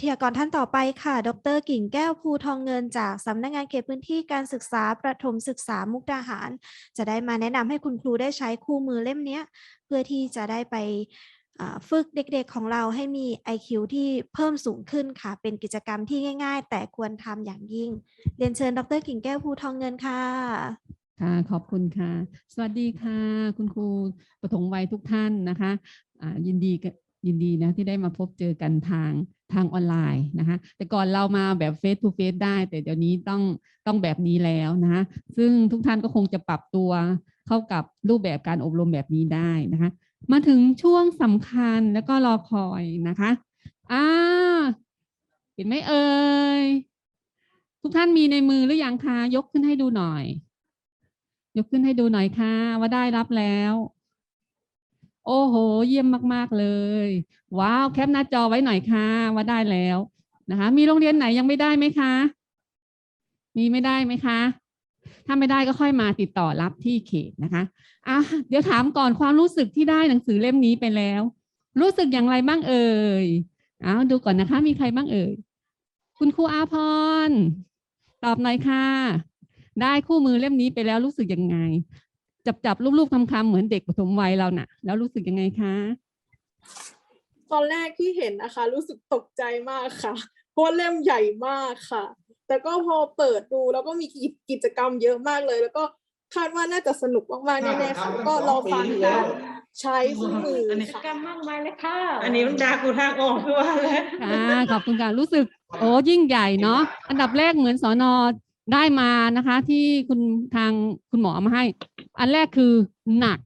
ทยากรท่านต่อไปค่ะ ดรกิ่งแก้วภูทองเงินจากสำนักงานเขตพื้นที่การศึกษาประถมศึกษามุกดาหาร จะได้มาแนะนำให้คุณครูได้ใช้คู่มือเล่มนี้เพื่อที่จะได้ไปฝึกเด็กๆของเราให้มี IQ ที่เพิ่มสูงขึ้นค่ะ เป็นกิจกรรมที่ง่าย ๆ แต่ควรทำอย่างยิ่ง เรียนเชิญ ดรกิ่งแก้วภูทองเงินค่ะค่ะขอบคุณค่ะ สวัสดีค่ะ คุณครูปฐมวัยทุกท่านนะคะยินดีกับยินดีนะที่ได้มาพบเจอกันทาง ทางออนไลน์นะคะแต่ก่อนเรามาแบบเฟส to เฟสได้ แต่เดี๋ยวนี้ต้องต้องแบบนี้แล้วนะคะซึ่งทุกท่านก็คงจะปรับตัวเข้ากับรูปแบบการอบรมแบบนี้ได้นะคะมาถึงช่วงสำคัญแล้วก็รอคอยนะคะอ่าเห็นไหมเอ่ยทุกท่านมีในมือหรือยังคะยกขึ้นให้ดูหน่อย ยกขึ้นให้ดูหน่อยค่ะว่าได้รับแล้ว โอ้โห เยี่ยมมากๆเลย ว้าวแคปหน้าจอไว้หน่อยค่ะว่าได้แล้วนะคะ มีโรงเรียนไหนยังไม่ได้ไหมคะ มีไม่ได้ไหมคะ ถ้าไม่ได้ก็ค่อยมาติดต่อรับที่เขตนะคะอะเดี๋ยวถามก่อนความรู้สึกที่ได้หนังสือเล่มนี้ไปแล้ว รู้สึกอย่างไรบ้างเอ่ยเอาดูก่อนนะคะ มีใครบ้างเอ่ยคุณครูอาพร ตอบหน่อยค่ะ ได้คู่มือเล่มนี้ไปแล้วรู้สึกยังไง จับจับรูปๆคำๆเหมือนเด็กปฐมวัยเราน่ะ แล้วรู้สึกยังไงคะตอนแรกที่เห็นนะคะ รู้สึกตกใจมากค่ะ เพราะว่าเล่มใหญ่มากค่ะ แต่ก็พอเปิดดูแล้วก็มีกิจกิจกรรมเยอะมากเลย แล้วก็คาดว่าน่าจะสนุกมากๆแน่ๆค่ะแล้วก็รอฟังการใช้คู่มืออันนี้ค่ะกรรมมากมายเลยค่ะ อันนี้มันดากูทางออกด้วยแล้วค่ะขอบคุณค่ะรู้สึกโอ้ยิ่งใหญ่เนาะอันดับแรกเหมือนสอนอได้มานะคะ ที่คุณทางคุณหมอเอามาให้ อันแรกคือหนัก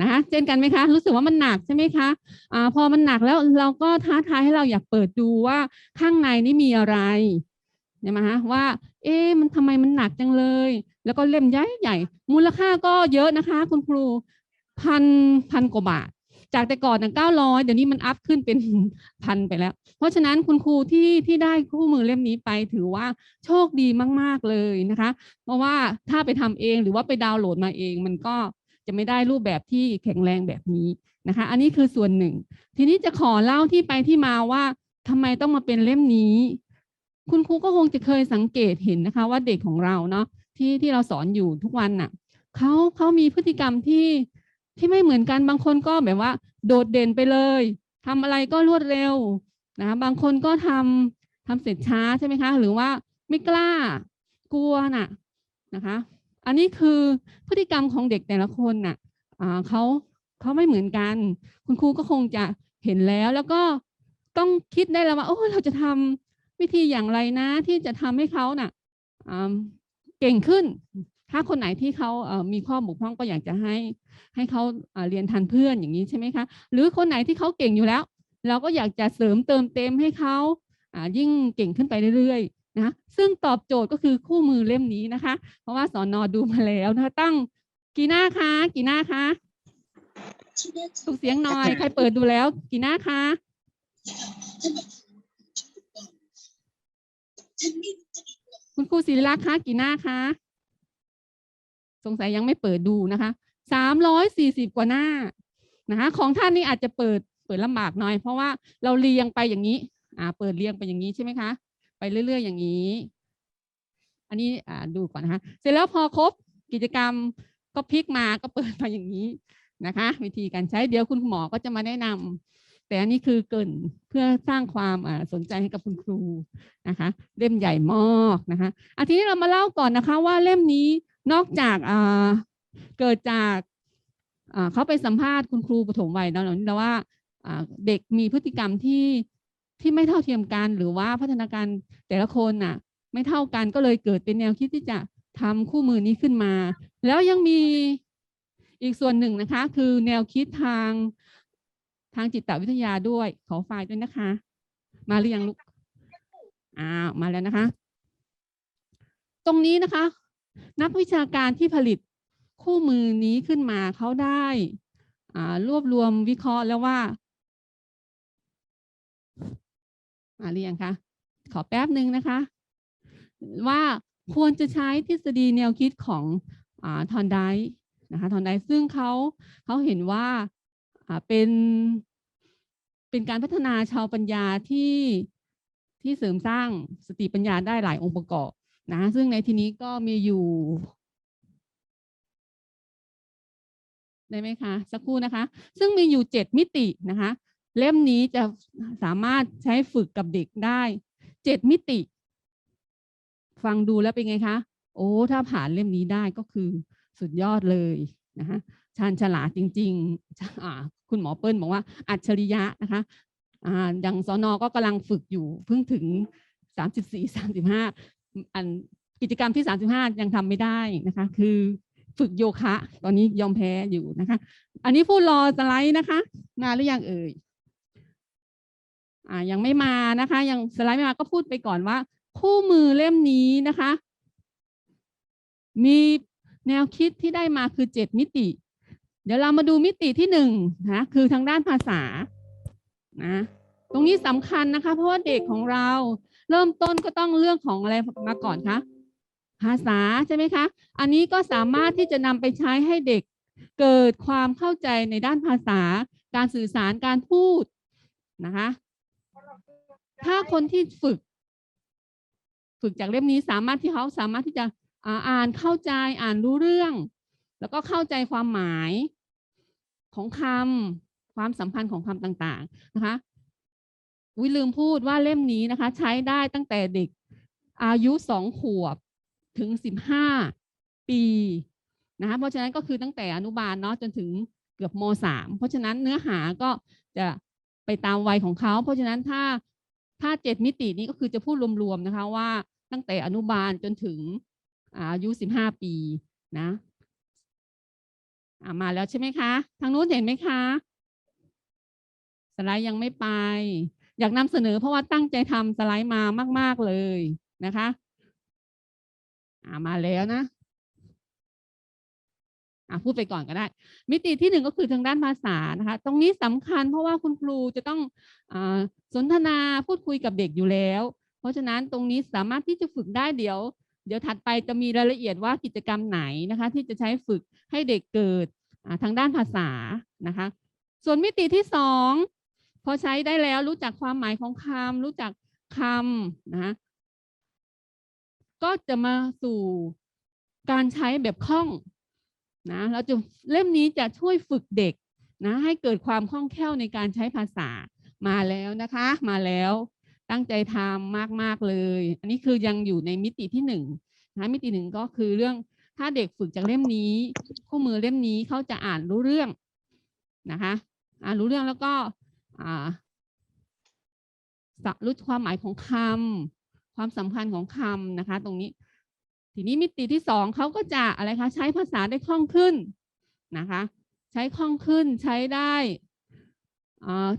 นะคะเช่นกันไหมคะ รู้สึกว่ามันหนักใช่ไหมคะอ่าพอมันหนักแล้วเราก็ท้าทายให้เราอยากเปิดดูว่าข้างในนี่มีอะไรใช่ไหมฮะว่า เอ๊ะมันทำไมมันหนักจังเลย แล้วก็เล่มใหญ่ใหญ่ มูลค่าก็เยอะนะคะ คุณครูพันพันกว่าบาท จากแต่ก่อนเก้าร้อยเดี๋ยวนี้มันอัพขึ้นเป็นพันไปแล้ว เพราะฉะนั้นคุณครูที่ที่ได้คู่มือเล่มนี้ไปถือว่าโชคดีมาก ๆเลยนะคะ เพราะว่าถ้าไปทำเองหรือว่าไปดาวน์โหลดมาเองมันก็จะไม่ได้รูปแบบที่แข็งแรงแบบนี้นะคะ อันนี้คือส่วนหนึ่ง ทีนี้จะขอเล่าที่ไปที่มาว่าทำไมต้องมาเป็นเล่มนี้ คุณครูก็คงจะเคยสังเกตเห็นนะคะ ว่าเด็กของเราเนาะที่ที่เราสอนอยู่ทุกวันน่ะเขาเขามีพฤติกรรมที่ ที่ไม่เหมือนกันบางคนก็แบบว่า โดดเด่นไปเลยทำอะไรก็รวดเร็วนะคะบางคนก็ทำทำเสร็จช้าใช่ไหมคะ หรือว่าไม่กล้ากลัวน่ะนะคะ อันนี้คือพฤติกรรมของเด็กแต่ละคนน่ะเขาเขาไม่เหมือนกัน คุณครูก็คงจะเห็นแล้ว แล้วก็ต้องคิดได้แล้วว่าโอ้เราจะทำวิธีอย่างไรนะ ที่จะทำให้เขาน่ะเก่งขึ้น ถ้าคนไหนที่เขามีข้อบกพร่องก็อยากจะให้ให้เขาเรียนทันเพื่อนอย่างนี้ใช่ไหมคะ หรือคนไหนที่เขาเก่งอยู่แล้ว เราก็อยากจะเสริมเติมเต็มให้เขาายิ่งเก่งขึ้นไปเรื่อยๆนะซึ่งตอบโจทย์ก็คือคู่มือเล่มนี้นะคะ เพราะว่าสอนอดูมาแล้วนะคะตั้งกี่หน้าคะกี่หน้าคะส่งเสียงหน่อยใครเปิดดูแล้ว กี่หน้าคะคุณครูศิริลักษ์คะกี่หน้าคะ สงสัยยังไม่เปิดดูนะคะสามร้อยสี่สิบกว่าหน้านะคะของท่านนี่อาจจะเปิดเปิดลำบากหน่อย เพราะว่าเราเรียงไปอย่างนี้อ่าเปิดเรียงไปอย่างนี้ใช่ไหมคะไปเรื่อย ๆ อย่างนี้ อันนี้อ่าดูก่อนนะคะเสร็จแล้วพอครบกิจกรรมก็พลิกมาก็เปิดมาอย่างนี้นะคะ วิธีการใช้เดี๋ยวคุณหมอก็จะมาแนะนำแต่อันนี้คือเกินเพื่อสร้างความอ่าสนใจให้กับคุณครูนะคะ เล่มใหญ่มากนะคะอาทีนี้เรามาเล่าก่อนนะคะ ว่าเล่มนี้ นอกจากเกิดจากเขาไปสัมภาษณ์คุณครูปฐมวัยแล้วเนะว่าเด็กมีพฤติกรรมที่ที่ไม่เท่าเทียมกัน หรือว่าพัฒนาการแต่ละคนน่ะ ไม่เท่ากันก็เลยเกิดเป็นแนวคิดที่จะทำคู่มือนี้ขึ้นมา แล้วยังมีอีกส่วนหนึ่งนะคะ คือแนวคิดทางทางจิตวิทยาด้วย ขอไฟล์ด้วยนะคะ มาหรือยังลูกอ้าวมาแล้วนะคะ ตรงนี้นะคะ นักวิชาการที่ผลิตคู่มือนี้ขึ้นมาเขาได้รวบรวมวิเคราะห์แล้วว่ามาหรือยังคะขอแป๊บหนึ่งนะคะ ว่าควรจะใช้ทฤษฎีแนวคิดของอทอนไดนะคะทอนไดซึ่งเขาเขาเห็นว่าเป็นเป็นการพัฒนาชาวปัญญาที่ที่เสริมสร้างสติปัญญาได้หลายองค์ประกอบ นะซึ่งในที่นี้ก็มีอยู่ได้ไหมคะสักครู่นะคะ ซึ่งมีอยู่ 7 มิตินะคะ เล่มนี้จะสามารถใช้ฝึกกับเด็กได้ 7 มิติ ฟังดูแล้วเป็นไงคะโอ้ถ้าผ่านเล่มนี้ได้ก็คือสุดยอดเลยนะคะชาญฉลาดจริงๆคุณหมอเปิ้ลบอกว่าอัจฉริยะนะคะอย่างสอนอก็กำลังฝึกอยู่เพิ่งถึง 34 35 อันกิจกรรมที่สามสิบห้ายังทำไม่ได้นะคะ คือฝึกโยคะ ตอนนี้ยอมแพ้อยู่นะคะ อันนี้พูดรอสไลด์นะคะ มาหรือยังเอ่ยอ่ายังไม่มานะคะ ยังสไลด์ไม่มาก็พูดไปก่อนว่า คู่มือเล่มนี้นะคะ มีแนวคิดที่ได้มาคือเจ็ดมิติ เดี๋ยวเรามาดูมิติที่หนึ่งนะคือทางด้านภาษานะตรงนี้สำคัญนะคะ เพราะว่าเด็กของเรา เริ่มต้นก็ต้องเรื่องของอะไรมาก่อนคะภาษาใช่ไหมคะ อันนี้ก็สามารถที่จะนำไปใช้ให้เด็กเกิดความเข้าใจในด้านภาษา การสื่อสารการพูดนะคะ ถ้าคนที่ฝึก ฝึกจากเล่มนี้สามารถที่เขาสามารถที่จะอ่านเข้าใจอ่านรู้เรื่อง แล้วก็เข้าใจความหมายของคำความสัมพันธ์ของคำต่าง ๆ นะคะ วิลืมพูดว่าเล่มนี้นะคะ ใช้ได้ตั้งแต่เด็กอายุสองขวบถึงสิบห้าปีนะคะเพราะฉะนั้นก็คือตั้งแต่อนุบาลเนาะจนถึงเกือบมสามเพราะฉะนั้นเนื้อหาก็จะไปตามวัยของเขา เพราะฉะนั้นถ้าถ้าเจ็ดมิตินี้ก็คือจะพูดรวมๆนะคะว่าตั้งแต่อนุบาลจนถึงอายุสิบห้าปีนะมาแล้วใช่ไหมคะ ทางนู้นเห็นไหมคะ สไลด์ยังไม่ไป อยากนำเสนอเพราะว่าตั้งใจทำสไลด์มามาก ๆ เลยนะคะามาแล้วนะพูดไปก่อนก็ได้ มิติที่หนึ่งก็คือทางด้านภาษานะคะ ตรงนี้สำคัญเพราะว่าคุณครูจะต้องอสนทนาพูดคุยกับเด็กอยู่แล้ว เพราะฉะนั้นตรงนี้สามารถที่จะฝึกได้เดี๋ยว เดี๋ยวถัดไปจะมีรายละเอียดว่ากิจกรรมไหนนะคะ ที่จะใช้ฝึกให้เด็กเกิดทางด้านภาษานะคะ ส่วนมิติที่สอง พอใช้ได้แล้วรู้จักความหมายของคำรู้จักคำนะก็จะมาสู่การใช้แบบคล่องนะเราจะเล่มนี้จะช่วยฝึกเด็กนะให้เกิดความคล่องแคล่วในการใช้ภาษามาแล้วนะคะ มาแล้วตั้งใจทำมาก ๆ เลย อันนี้คือยังอยู่ในมิติที่หนึ่งนะมิติหนึ่งก็คือเรื่องถ้าเด็กฝึกจากเล่มนี้ คู่มือเล่มนี้เขาจะอ่านรู้เรื่องนะคะ อ่านรู้เรื่องแล้วก็ รู้ความหมายของคำความสำคัญของคำนะคะ ตรงนี้ ทีนี้มิติที่สองเขาก็จะอะไรคะใช้ภาษาได้คล่องขึ้นนะคะ ใช้คล่องขึ้นใช้ได้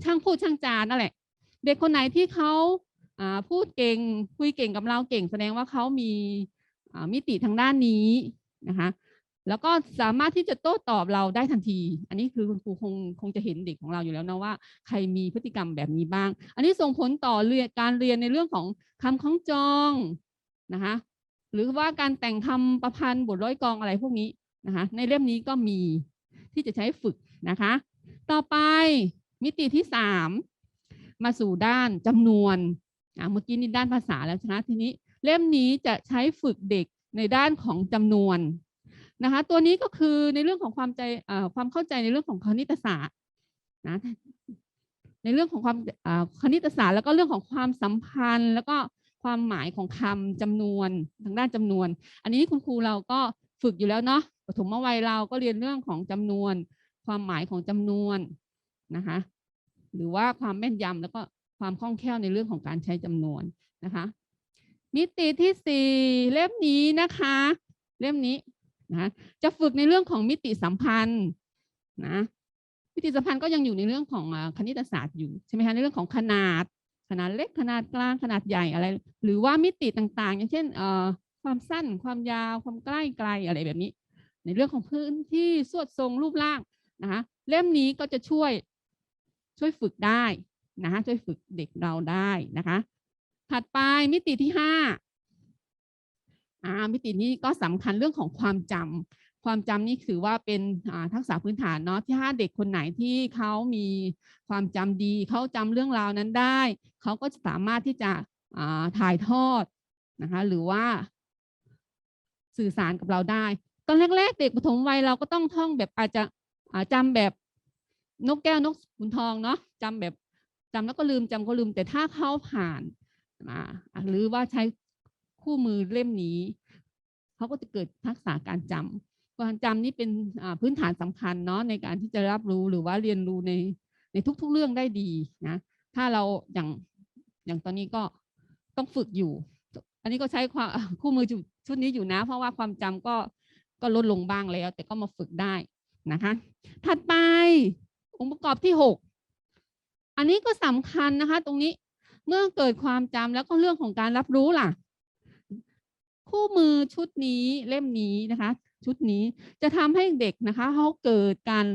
ช่างพูดช่างจานั่นแหละ เด็กคนไหนที่เขาาพูดเก่งคุยเก่งกับเราเก่ง แสดงว่าเขามีมิติทางด้านนี้นะคะ แล้วก็สามารถที่จะโต้ตอบเราได้ทันที อันนี้คือคุณครูคงคงจะเห็นเด็กของเราอยู่แล้วนะว่า ใครมีพฤติกรรมแบบนี้บ้าง อันนี้ส่งผลต่อเรียนการเรียนในเรื่องของคำคล้องจองนะคะหรือว่าการแต่งคำประพันธ์บทร้อยกองอะไรพวกนี้นะคะในเล่มนี้ก็มีที่จะใช้ฝึกนะคะ ต่อไปมิติที่สามมาสู่ด้านจำนวนอะเมื่อกี้นี่ด้านภาษาแล้วใช่ไหมทีนี้เล่มนี้จะใช้ฝึกเด็กในด้านของจำนวน นะคะตัวนี้ก็คือในเรื่องของความใจความเข้าใจในเรื่องของคณิตศาสตร์นะในเรื่องของความคณิตศาสตร์ แล้วก็เรื่องของความสัมพันธ์ แล้วก็ความหมายของคำจำนวนทางด้านจำนวน อันนี้คุณครูเราก็ฝึกอยู่แล้วเนาะปฐมวัยเราก็เรียนเรื่องของจำนวน ความหมายของจำนวนนะคะหรือว่าความแม่นยำแล้วก็ความคล่องแคล่วในเรื่องของการใช้จำนวนนะคะ มิติที่สี่เล่มนี้นะคะ เล่มนี้ นะจะฝึกในเรื่องของมิติสัมพันธ์นะมิติสัมพันธ์ก็ยังอยู่ในเรื่องของคณิตศาสตร์อยู่ใช่ไหมคะในเรื่องของขนาด ขนาดเล็กขนาดกลางขนาดใหญ่อะไร หรือว่ามิติต่างๆ อย่างเช่นความสั้นความยาวความใกล้ไกลอะไรแบบนี้ ในเรื่องของพื้นที่สวดทรงรูปร่างนะคะเล่มนี้ก็จะช่วยช่วยฝึกได้นะคะช่วยฝึกเด็กเราได้นะคะ ถัดไปมิติที่ห้า อ่ามิตินี้ก็สำคัญเรื่องของความจำความจำนี่ถือว่าเป็นทักษะพื้นฐานเนาะที่ถ้าเด็กคนไหนที่เขามีความจำดีเขาจำเรื่องราวนั้นได้เขาก็จะสามารถที่จะอ่าถ่ายทอดนะคะหรือว่า สื่อสารกับเราได้ ตอนแรกๆ เด็กปฐมวัยเราก็ต้องท่องแบบอาจจะอ่าจำแบบนกแก้วนกขุนทองเนาะจำแบบจำแล้วก็ลืมจำก็ลืมแต่ถ้าเขาผ่านมาหรือว่าใช้ คู่มือเล่มนี้เขาก็จะเกิดทักษะการจำการจำนี่เป็นพื้นฐานสำคัญเนาะในการที่จะรับรู้หรือว่าเรียนรู้ในในทุก ๆเรื่องได้ดีนะ ถ้าเราอย่างอย่างตอนนี้ก็ต้องฝึกอยู่ อันนี้ก็ใช้ความคู่มือชุดชุดนี้อยู่นะ เพราะว่าความจำก็ก็ลดลงบ้างแล้ว แต่ก็มาฝึกได้นะคะ ถัดไปองค์ประกอบที่หกอันนี้ก็สำคัญนะคะ ตรงนี้เมื่อเกิดความจำแล้วก็เรื่องของการรับรู้ล่ะ คู่มือชุดนี้เล่มนี้นะคะ ชุดนี้จะทำให้เด็กนะคะเขาเกิดการ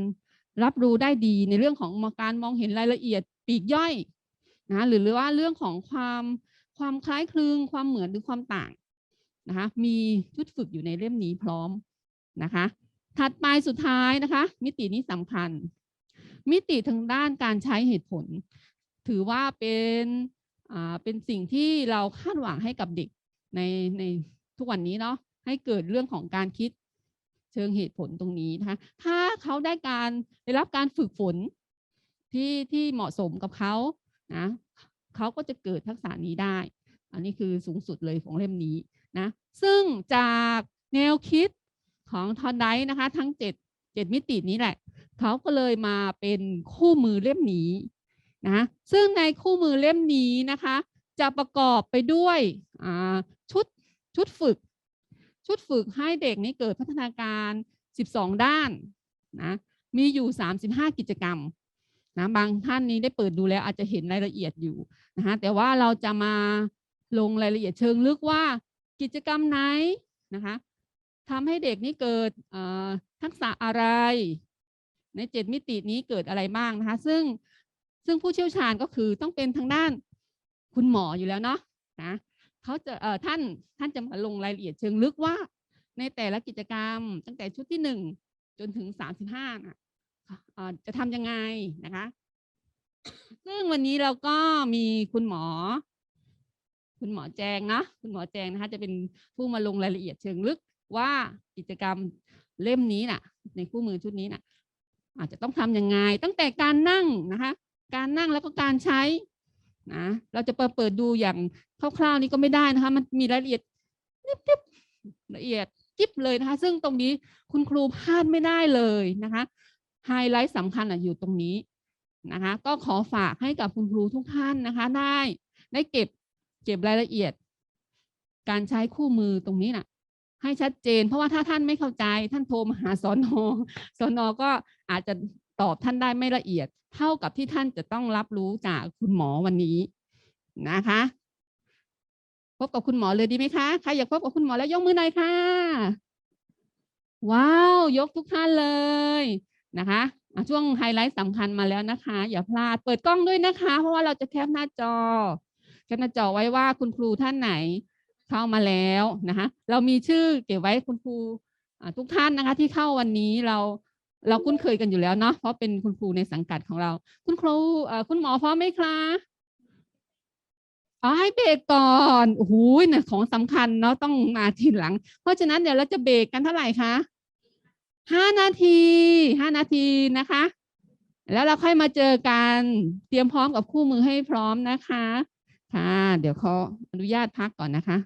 รับรู้ได้ดีในเรื่องของการมองเห็นรายละเอียดปีกย่อยนะหรือว่าเรื่องของความความคล้ายคลึงความเหมือนหรือความต่างนะคะมีชุดฝึกอยู่ในเล่มนี้พร้อมนะคะ ถัดไปสุดท้ายนะคะ มิตินี้สำคัญ มิติทางด้านการใช้เหตุผล ถือว่าเป็นอ่าเป็นสิ่งที่เราคาดหวังให้กับเด็กในใน ทุกวันนี้เนาะให้เกิดเรื่องของการคิดเชิงเหตุผลตรงนี้นะคะ ถ้าเขาได้การได้รับการฝึกฝนที่ที่เหมาะสมกับเขานะเขาก็จะเกิดทักษะนี้ได้ อันนี้คือสูงสุดเลยของเล่มนี้นะ ซึ่งจากแนวคิดของทอนไดนะคะ ทั้งเจ็ดเจ็ดมิตินี้แหละ เขาก็เลยมาเป็นคู่มือเล่มนี้นะ ซึ่งในคู่มือเล่มนี้นะคะ จะประกอบไปด้วย ชุดฝึก ชุดฝึกให้เด็กนี้เกิดพัฒนาการ 12 ด้านนะมีอยู่ 35 กิจกรรมนะบางท่านนี้ได้เปิดดูแล้วอาจจะเห็นรายละเอียดอยู่นะคะแต่ว่าเราจะมาลงรายละเอียดเชิงลึกว่ากิจกรรมไหนนะคะทำให้เด็กนี้เกิดทักษะอะไร ในเจ็ดมิตินี้เกิดอะไรบ้างนะคะซึ่งซึ่งผู้เชี่ยวชาญก็คือต้องเป็นทางด้านคุณหมออยู่แล้วเนาะนะ เขาจะเอ่อท่านท่านจะมาลงรายละเอียดเชิงลึกว่า ในแต่ละกิจกรรม ตั้งแต่ชุดที่หนึ่งจนถึงสามสิบห้าน่ะจะทำยังไงนะคะ ซึ่งวันนี้เราก็มีคุณหมอ คุณหมอแจงนะคุณหมอแจงนะคะ จะเป็นผู้มาลงรายละเอียดเชิงลึกว่ากิจกรรมเล่มนี้น่ะ ในคู่มือชุดนี้น่ะ อาจจะต้องทำยังไง ตั้งแต่การนั่งนะคะ การนั่งแล้วก็การใช้ นะเราจะเปิดเปิดดูอย่างคร่าวๆนี้ก็ไม่ได้นะคะ มันมีรายละเอียดยิบๆละเอียดจิ๊บเลยนะคะ ซึ่งตรงนี้คุณครูพลาดไม่ได้เลยนะคะไฮไลท์สำคัญอยู่ตรงนี้นะคะ ก็ขอฝากให้กับคุณครูทุกท่านนะคะ ได้ได้เก็บเก็บรายละเอียด การใช้คู่มือตรงนี้น่ะให้ชัดเจน เพราะว่าถ้าท่านไม่เข้าใจท่านโทรมาหาสอนอสอนอก็อาจจะ ตอบท่านได้ไม่ละเอียด เท่ากับที่ท่านจะต้องรับรู้จากคุณหมอวันนี้นะคะ พบกับคุณหมอเลยดีไหมคะใครอยากพบกับคุณหมอแล้วยกมือหน่อยค่ะ ว้าว ยกทุกท่านเลยนะคะช่วงไฮไลท์สำคัญมาแล้วนะคะ อย่าพลาดเปิดกล้องด้วยนะคะ เพราะว่าเราจะแคปหน้าจอแคปหน้าจอไว้ว่าคุณครูท่านไหนเข้ามาแล้วนะคะ เรามีชื่อเก็บไว้คุณครูทุกท่านนะคะ ที่เข้าวันนี้เรา เราคุ้นเคยกันอยู่แล้วเนาะเพราะเป็นคุณครูในสังกัดของเรา คุณครูคุณหมอพร้อมไหมคะอ๋อให้เบรกก่อนโอ้โหเนี่ยของสำคัญเนาะต้องมาทีหลัง เพราะฉะนั้นเดี๋ยวเราจะเบรกกันเท่าไหร่คะห้านาทีห้านาทีนะคะ แล้วเราค่อยมาเจอกันเตรียมพร้อมกับคู่มือให้พร้อมนะคะ ค่ะ เดี๋ยวขออนุญาตพักก่อนนะคะ